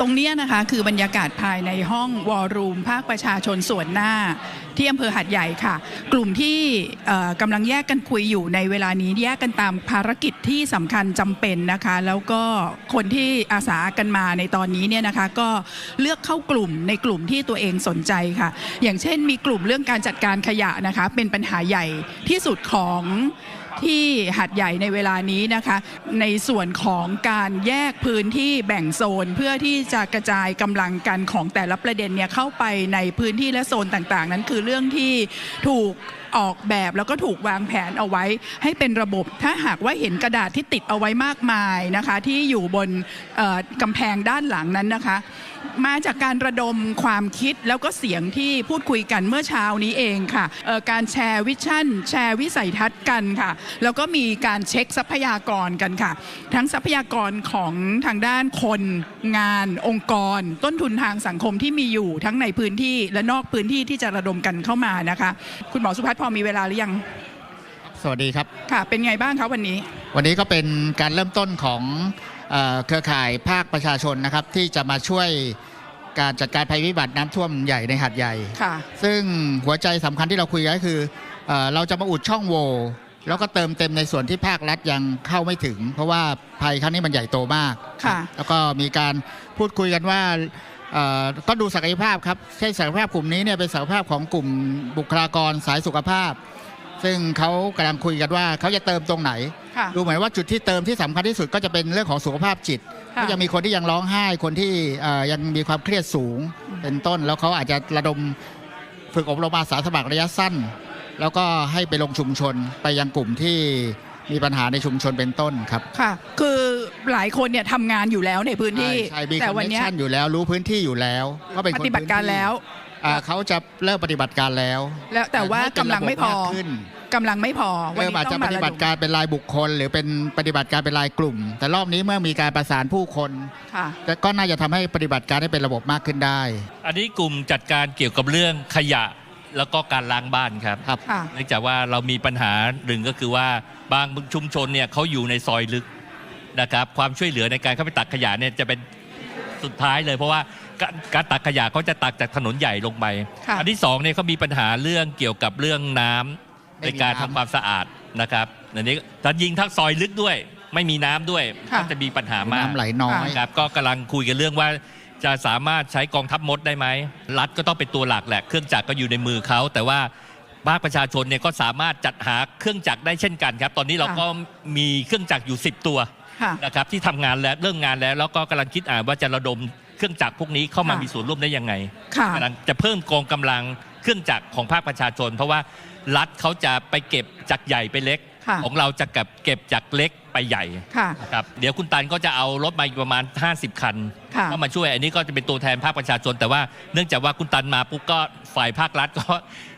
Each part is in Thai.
ตรงนี้นะคะคือบรรยากาศภายในห้องวอลลุ่มภาคประชาชนส่วนหน้า ที่อำเภอหัดใหญ่ค่ะ กลุ่มที่กำลังแยกกันคุยอยู่ในเวลานี้แยกกันตามภารกิจที่สำคัญจำเป็นนะคะ แล้วก็คนที่อาสากันมาในตอนนี้เนี่ยนะคะ ก็เลือกเข้ากลุ่มในกลุ่มที่ตัวเองสนใจค่ะ อย่างเช่นมีกลุ่มเรื่องการจัดการขยะนะคะ เป็นปัญหาใหญ่ที่สุดของ ที่หัดใหญ่ในเวลานี้นะคะ ในส่วนของการแยกพื้นที่แบ่งโซนเพื่อที่จะกระจายกำลังกันของแต่ละประเด็นเนี่ยเข้าไปในพื้นที่และโซนต่างๆ นั้นคือเรื่องที่ถูก ออกแบบแล้วก็ถูกวางแผนเอาไว้ ให้เป็นระบบถ้าหากว่าเห็นกระดาษที่ติดเอาไว้มากมายนะคะ ที่อยู่บนกำแพงด้านหลังนั้นนะคะ มาจากการระดมความคิดแล้วก็เสียงที่พูดคุยกันเมื่อเช้านี้เองค่ะการแชร์วิชั่น แชร์วิสัยทัศน์กันค่ะ แล้วก็มีการเช็คทรัพยากรกันค่ะ ทั้งทรัพยากรของทางด้านคนงาน องค์กร ต้นทุนทางสังคมที่มีอยู่ทั้งในพื้นที่และนอกพื้นที่ที่จะระดมกันเข้ามานะคะ คุณหมอสุพัฒพอมีเวลาหรือยัง สวัสดีครับ ค่ะ เป็นไงบ้างคะวันนี้ วันนี้ก็เป็นการเริ่มต้นของเอ่อเครือข่ายภาคประชาชนนะครับ ที่จะมาช่วยการจัดการภัยพิบัติน้ำท่วมใหญ่ในหัดใหญ่ ค่ะ ซึ่งหัวใจสำคัญที่เราคุยกันก็คือเออเราจะมาอุดช่องโหว่แล้วก็เติมเต็มในส่วนที่ภาครัฐยังเข้าไม่ถึง เพราะว่าภัยครั้งนี้มันใหญ่โตมาก ค่ะ แล้วก็มีการพูดคุยกันว่าเอ่อ ก็ดูศักยภาพครับใช่ศักยภาพกลุ่มนี้เนี่ยเป็นศักยภาพของกลุ่มบุคลากรสายสุขภาพ ซึ่งเขากำลังคุยกันว่าเขาจะเติมตรงไหนค่ะดูเหมือนว่าจุดที่เติมที่สำคัญที่สุดก็จะเป็นเรื่องของสุขภาพจิตค่ะก็จะมีคนที่ยังร้องไห้คนที่เอ่อยังมีความเครียดสูงเป็นต้น แล้วเขาอาจจะระดมฝึกอบรมอาสาสมัครระยะสั้น แล้วก็ให้ไปลงชุมชนไปยังกลุ่มที่มีปัญหาในชุมชนเป็นต้นครับค่ะ คือ หลายคนเนี่ยทำงานอยู่แล้วในพื้นที่ใช่ใช่มีคแต่อนวันเนคเนี้ยชั่นอยู่แล้วรู้พื้นที่อยู่แล้วก็เป็นปคนฏิบัติการพื้นที่แล้ว อ่าเขาจะเริ่มปฏิบัติการแล้วแล้วแต่ว่าให้เป็นกำลังไม่พอระบบากขึ้น กำลังไม่พอวันเริ่มนี้อาจต้จะองปมาฏิระบัดติมการเป็นรายบุคคล หรือเป็นปฏิบัติการเป็นรายกลุ่ม แต่รอบนี้เมื่อมีการประสานผู้คนค่ะก็น่าจะทำให้ปฏิบัติการให้เป็นระบบมากขึ้นได้ อันนี้กลุ่มจัดการเกี่ยวกับเรื่องขยะแล้วก็การล้างบ้านครับ ครับ ค่ะ เนื่องจากว่าเรามีปัญหาหนึ่งก็คือว่าบางชุมชนเนี่ยเขาอยู่ในซอยลึก นะครับความช่วยเหลือในการเข้าไปตักขยะเนี่ยจะเป็นสุดท้ายเลย เพราะว่าการการตักขยะเขาจะตักจากถนนใหญ่ลงไปค่ะอันที่สองเนี่ยเขามีปัญหาเรื่องเกี่ยวกับเรื่องน้ำไม่ในมีการน้ำทำความสะอาดนะครับอันนี้ถ้ายิงทั้งซอยลึกด้วย ไม่มีน้ำด้วยค่ะ ก็จะมีปัญหามาก น้ำไหลน้อย ครับก็กำลังคุยกันเรื่องว่าจะสามารถใช้กองทัพมดได้ไหม รัฐก็ต้องเป็นตัวหลักแหละ เครื่องจักรก็อยู่ในมือเขา แต่ว่าภาคประชาชนเนี่ยก็สามารถจัดหาเครื่องจักรได้เช่นกันครับ ตอนนี้เราค่ะ ก็มีเครื่องจักรอยู่ 10 ตัว ค่ะ นะครับที่ทำงานแล้วเริ่มงานแล้ว แล้วก็กำลังคิดอ่านว่าจะระดมเครื่องจักรพวกนี้เข้ามาค่ะมีส่วนร่วมได้ยังไงค่ะ กำลังจะเพิ่มกองกำลังเครื่องจักรของภาคประชาชน เพราะว่ารัฐเขาจะไปเก็บจากใหญ่ไปเล็ก ค่ะ ของเราจะเก็บเก็บจากเล็กไปใหญ่ค่ะครับเดี๋ยวคุณตันก็จะเอารถมาอีกประมาณ 50 คันค่ะก็มาช่วยอันนี้ก็จะเป็นตัวแทนภาคประชาชน แต่ว่าเนื่องจากว่าคุณตันมาปุ๊บก็ฝ่ายภาครัฐก็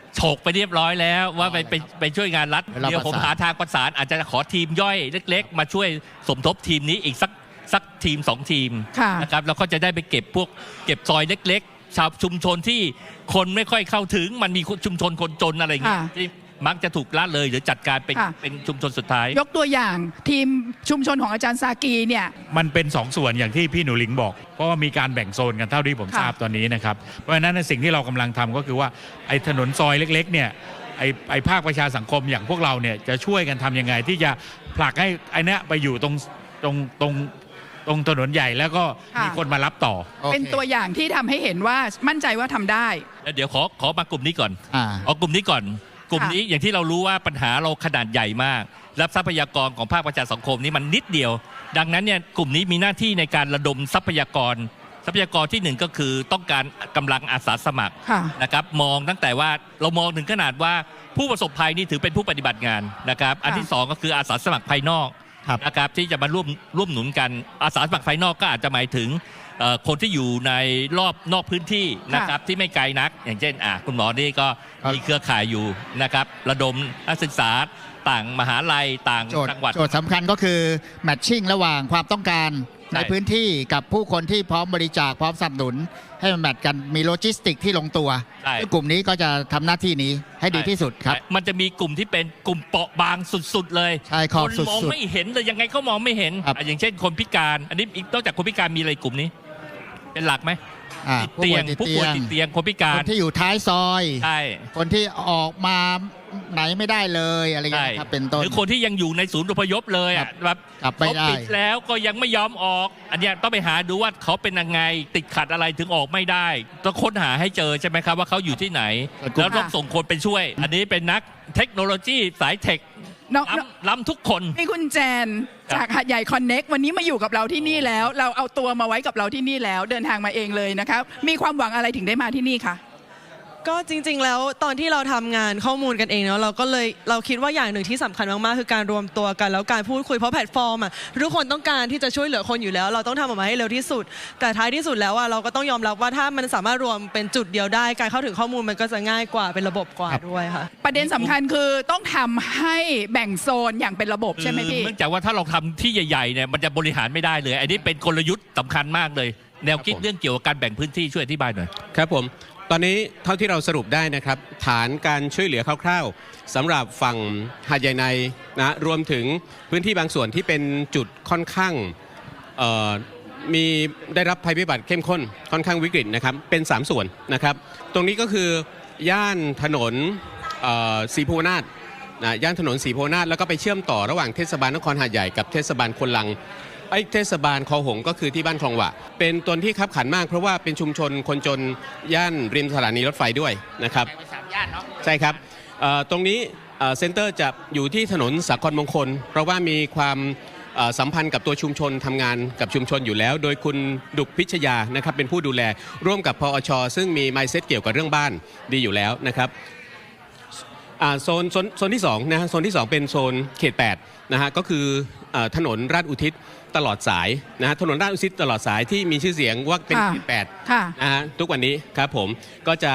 โฉกไปเรียบร้อยแล้วว่าไปไปไปช่วยงานรัฐเดี๋ยวเราเดี๋ยวผมประสานหาทางประสาน อาจจะขอทีมย่อยเล็ก ๆ มาช่วยสมทบทีมนี้อีกสักสักทีมสองทีมค่ะนะครับแล้วก็จะได้ไปเก็บพวกเก็บซอยเล็ก ๆ ชาวชุมชนที่คนไม่ค่อยเข้าถึงมันมีชุมชนคนจนอะไรอย่างเงี้ยค่ะที่ มักจะถูกละเลยหรือจัดการเป็นค่ะ เป็นชุมชนสุดท้าย ยกตัวอย่างทีมชุมชนของอาจารย์ซากีเนี่ย มันเป็นสองส่วนอย่างที่พี่หนูหลิงบอก เพราะว่ามีการแบ่งโซนกันเท่าที่ผมค่ะ ทราบตอนนี้นะครับ เพราะฉะนั้นสิ่งที่เรากำลังทำก็คือว่าไอ้ถนนซอยเล็กๆเนี่ยไอ้ไอ้ภาคประชาสังคมอย่างพวกเราเนี่ยจะช่วยกันทำยังไง ที่จะผลักให้ไอ้เนี้ยไปอยู่ตรงตรงตรงตรงถนนใหญ่แล้วก็ค่ะมีคนมารับต่อ โอคเป็นตัวอย่างที่ทำให้เห็นว่ามั่นใจว่าทำได้เดี๋ยวขอขอมากลุ่มนี้ก่อนอ่า เอากลุ่มนี้ก่อน กลุ่มนี้อย่างที่เรารู้ว่าปัญหาเราขนาดใหญ่มาก รับทรัพยากรของภาคประชาสังคมนี้มันนิดเดียว ดังนั้นเนี่ยกลุ่มนี้มีหน้าที่ในการระดมทรัพยากร ทรัพยากรที่หนึ่งก็คือต้องการกำลังอาสาสมัครค่ะนะครับมองตั้งแต่ว่าเรามองถึงขนาดว่าผู้ประสบภัยนี่ถือเป็นผู้ปฏิบัติงานนะครับ อันที่สองก็คืออาสาสมัครภายนอกครับนะครับที่จะมาร่วมร่วมหนุนกันอาสาสมัครภายนอกก็อาจจะหมายถึงเอ่อ คนที่อยู่ในรอบนอกพื้นที่นะครับที่ไม่ไกลนัก อย่างเช่นอะคุณหมอนี่ก็ครับมีเครือข่ายอยู่นะครับระดมนักศึกษาต่างมหาลัยต่างโจทย์จังหวัดโจทย์สำคัญก็คือแมทชิ่งระหว่างความต้องการใช่ในพื้นที่กับผู้คนที่พร้อมบริจาคพร้อมสนับสนุน ให้มันแมทกันมีโลจิสติกที่ลงตัวใช่ซึ่งกลุ่มนี้ก็จะทำหน้าที่นี้ให้ดีที่สุดครับ มันจะมีกลุ่มที่เป็นกลุ่มเปราะบางสุดๆ เลยใช่ขอบคนสุดมองๆไม่เห็นเลยยังไงเขามองไม่เห็นครับอะอย่างเช่นคนพิการ อันนี้อีกนอกจากคนพิการมีอะไรกลุ่มนี้ เป็นหลักไหมอ่าติดเตียงผู้ป่วยติดเตียงคนพิคการนที่อยู่ท้ายซอย ใช่คนที่ออกมาไหนไม่ได้เลยอะไรอย่างใช่เงี้ยครับเป็นต้น หรือคนที่ยังอยู่ในศูนย์อพยพเลยอะแบบกลับไม่เขาได้ ปิดแล้วก็ยังไม่ยอมออก อันเนี้ยต้องไปหาดูว่าเขาเป็นยังไงติดขัดอะไรถึงออกไม่ได้ต้องค้นหาให้เจอใช่ไหมครับว่าเขาอยู่ที่ไหน แล้วต้องส่งคนไปช่วย อันนี้เป็นนักเทคโนโลยีสายเทค น้อง ล้ำล้ำทุกคนมีคุณแจนครับ จากหาดใหญ่คอนเน็กวันนี้มาอยู่กับเราที่นี่แล้ว เราเอาตัวมาไว้กับเราที่นี่แล้ว เดินทางมาเองเลยนะคะมีความหวังอะไรถึงได้มาที่นี่คะ ก็จริงๆ แล้วตอนที่เราทำงานข้อมูลกันเองเนาะเราก็เลยเราคิดว่าอย่างหนึ่งที่สำคัญมากๆ คือการรวมตัวกัน แล้วการพูดคุยเพราะแพลตฟอร์มอะทุกคนต้องการที่จะช่วยเหลือคนอยู่แล้ว เราต้องทำออกมาให้เร็วที่สุด แต่ท้ายที่สุดแล้วอะเราก็ต้องยอมรับว่าถ้ามันสามารถรวมเป็นจุดเดียวได้ การเข้าถึงข้อมูลมันก็จะง่ายกว่าเป็นระบบกว่าครับด้วยค่ะ ประเด็นสำคัญคือต้องทำให้แบ่งโซนอย่างเป็นระบบใช่ไหมพี่ เนื่องจากว่าถ้าเราทำที่ใหญ่ๆเนี่ยมันจะบริหารไม่ได้เลย อันนี้เป็นกลยุทธ์สำคัญมากเลย แนวคิดครับผม เรื่องเกี่ยวกับการแบ่งพื้นที่ช่วยอธิบายหน่อย ครับผม ตอนนี้เท่าที่เราสรุปได้นะครับ ฐานการช่วยเหลือคร่าวๆสำหรับฝั่งหาดใหญ่ในนะรวมถึงพื้นที่บางส่วนที่เป็นจุดค่อนข้างมีได้รับภัยพิบัติเข้มข้นค่อนข้างวิกฤตนะครับเป็น 3 ส่วนนะครับ ตรงนี้ก็คือย่านถนนสีโพนาถนะย่านถนนสีโพนาถแล้วก็ไปเชื่อมต่อระหว่างเทศบาลนครหาดใหญ่กับเทศบาลคนลัง ไอ้เทศบาลคลองหงส์ก็คือที่บ้านคลองหวะ เป็นตัวที่ขับขันมากเพราะว่าเป็นชุมชนคนจนย่านริมสถานีรถไฟด้วยนะครับใช่ครับเอ่อตรงนี้เอ่อเซ็นเตอร์จะอยู่ที่ถนนสาครมงคล เพราะว่ามีความเอ่อสัมพันธ์กับตัวชุมชนทำงานกับชุมชนอยู่แล้ว โดยคุณดุกพิชยานะครับเป็นผู้ดูแล ร่วมกับพอช ซึ่งมีไมเซ็ตเกี่ยวกับเรื่องบ้านดีอยู่แล้วนะครับอ่า โซนโซนโซนที่2นะฮะโซนที่ 2 เป็นโซนเขต8นะฮะก็คือเอ่อถนนราชอุทิศตลอดสายนะฮะถนนราชอุทิศตลอดสายที่มีชื่อเสียงว่าเป็นค่ะเขต8ค่ะนะฮะทุกวันนี้ครับผมก็จะ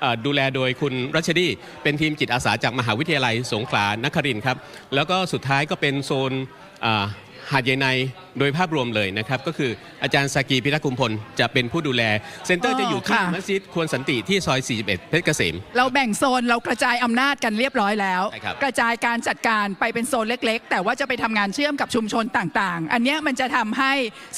เอ่อดูแลโดยคุณรัชดีเป็นทีมจิตอาสาจากมหาวิทยาลัยสงขลานครินทร์ครับแล้วก็สุดท้ายก็เป็นโซนอ่า หาดใหญ่ในโดยภาพรวมเลยนะครับ ก็คืออาจารย์สากีพิทักษ์คุมพลจะเป็นผู้ดูแล เซ็นเตอร์อ๋อจะอยู่ที่ค่ะ มัสยิดควรสันติที่ซอย 41 เพชรเกษม เราแบ่งโซนเรากระจายอำนาจกันเรียบร้อยแล้ว ใช่ครับ กระจายการจัดการไปเป็นโซนเล็ก ๆ แต่ว่าจะไปทำงานเชื่อมกับชุมชนต่างๆ อันเนี้ยมันจะทำให้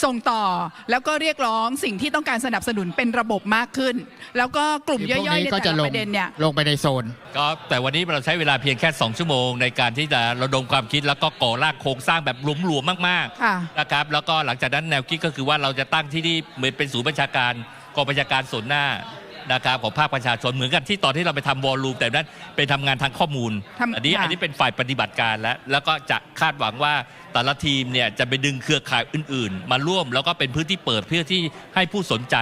ส่งต่อ แล้วก็เรียกร้องสิ่งที่ต้องการสนับสนุนเป็นระบบมากขึ้น แล้วก็กลุ่มคืย่พวกอยๆนี้ในก็แต่จะลละงประเด็นเนี่ย ลงไปในโซน ก็แต่วันนี้เราใช้เวลาเพียงแค่ 2 ชั่วโมง ในการที่จะระดมความคิดแล้วก็ก่อร่างโครงสร้างแบบหลวมๆมากค่ะ ๆนะครับแล้วก็หลังจากนั้นแนวคิดก็คือว่าเราจะตั้งที่นี่เหมือนเป็นศูนย์บัญชาการกองบัญชาการส่วนหน้านะครับของภาคประชาชนเหมือนกันที่ตอนที่เราไปทำวอลลุ่มแต่นั้นเป็นทำงานทางข้อมูล ทำอันนี้ค่ะ อันนี้เป็นฝ่ายปฏิบัติการแล้วแล้วก็จะคาดหวังว่าแต่ละทีมเนี่ยจะไปดึงเครือข่ายอื่น ๆ มาร่วมแล้วก็เป็นพื้นที่เปิดเพื่อที่ให้ผู้สนใจ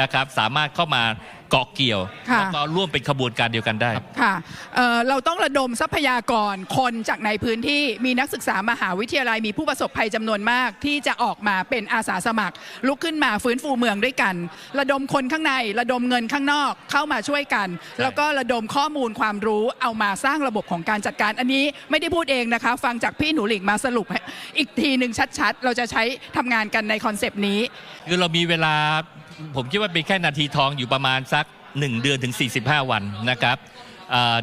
นะครับสามารถเข้ามา เกาะเกี่ยวค่ะ แล้วก็ร่วมเป็นขบวนการเดียวกันได้ ค่ะเอ่อเราต้องระดมทรัพยากรคนจากในพื้นที่มีนักศึกษามหาวิทยาลัยมีผู้ประสบภัยจำนวนมาก ที่จะออกมาเป็นอาสาสมัคร ลุกขึ้นมาฟื้นฟูเมืองด้วยกัน ระดมคนข้างในระดมเงินข้างนอกเข้ามาช่วยกัน แล้วก็ระดมข้อมูลความรู้เอามาสร้างระบบของการจัดการอันนี้ไม่ได้พูดเองนะคะ ฟังจากพี่หนูหลิงมาสรุปให้อีกทีหนึ่งชัดๆ เราจะใช้ทำงานกันในคอนเซปต์นี้ คือเรามีเวลา ผมคิดว่าเป็นแค่นาทีทองอยู่ประมาณสัก 1 เดือนถึง 45 วันนะครับ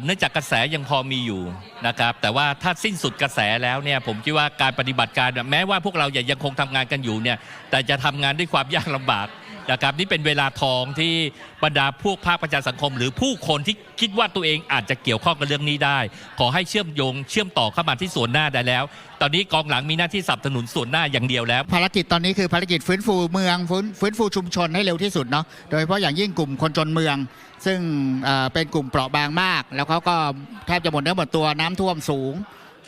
เนื่องจากกระแสยังพอมีอยู่นะครับแต่ว่าถ้าสิ้นสุดกระแสแล้วเนี่ยผมคิดว่าการปฏิบัติการแม้ว่าพวกเรายังคงทำงานกันอยู่เนี่ยแต่จะทำงานด้วยความยากลำบาก นะครับนี่เป็นเวลาทองที่บรรดาพวกภาคประชาสังคม หรือผู้คนที่คิดว่าตัวเองอาจจะเกี่ยวข้องกับเรื่องนี้ได้ ขอให้เชื่อมโยงเชื่อมต่อเข้ามาที่ส่วนหน้าได้แล้ว ตอนนี้กองหลังมีหน้าที่สนับสนุนส่วนหน้าอย่างเดียวแล้ว ภารกิจตอนนี้คือภารกิจฟื้นฟูเมืองฟื้นฟื้นฟูชุมชนให้เร็วที่สุดเนาะโดยเฉพาะอย่างยิ่งกลุ่มคนจนเมือง ซึ่งเอ่อเป็นกลุ่มเปราะบางมาก แล้วเขาก็แทบจะหมดเนื้อหมดตัวน้ำท่วมสูง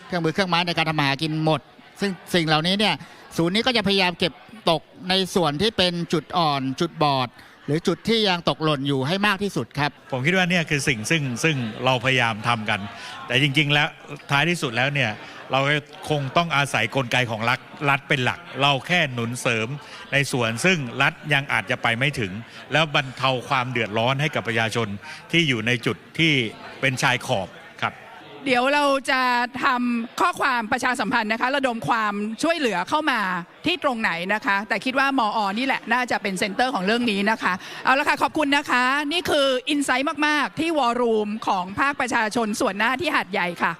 เครื่องมือเครื่องไม้ในการทำมาหากินหมด ซึ่งสิ่งเหล่านี้เนี่ยศูนย์นี้ก็จะพยายามเก็บ ตกในส่วนที่เป็นจุดอ่อน จุดบอด หรือจุดที่ยังตกหล่นอยู่ให้มากที่สุดครับ ผมคิดว่าเนี่ยคือสิ่งซึ่งซึ่งเราพยายามทำกัน แต่จริง ๆ แล้วท้ายที่สุดแล้วเนี่ยเราคงต้องอาศัยกลไกของรัฐรัฐเป็นหลัก เราแค่หนุนเสริมในส่วนซึ่งรัฐยังอาจจะไปไม่ถึง แล้วบรรเทาความเดือดร้อนให้กับประชาชนที่อยู่ในจุดที่เป็นชายขอบ เดี๋ยวเราจะทำข้อความประชาสัมพันธ์นะคะ ระดมความช่วยเหลือเข้ามาที่ตรงไหนนะคะ แต่คิดว่ามออนี่แหละ น่าจะเป็นเซ็นเตอร์ของเรื่องนี้นะคะ เอาละค่ะขอบคุณนะคะ นี่คืออินไซต์มาก ๆ ที่วอรูมของภาคประชาชนส่วนหน้าที่หาดใหญ่ค่ะ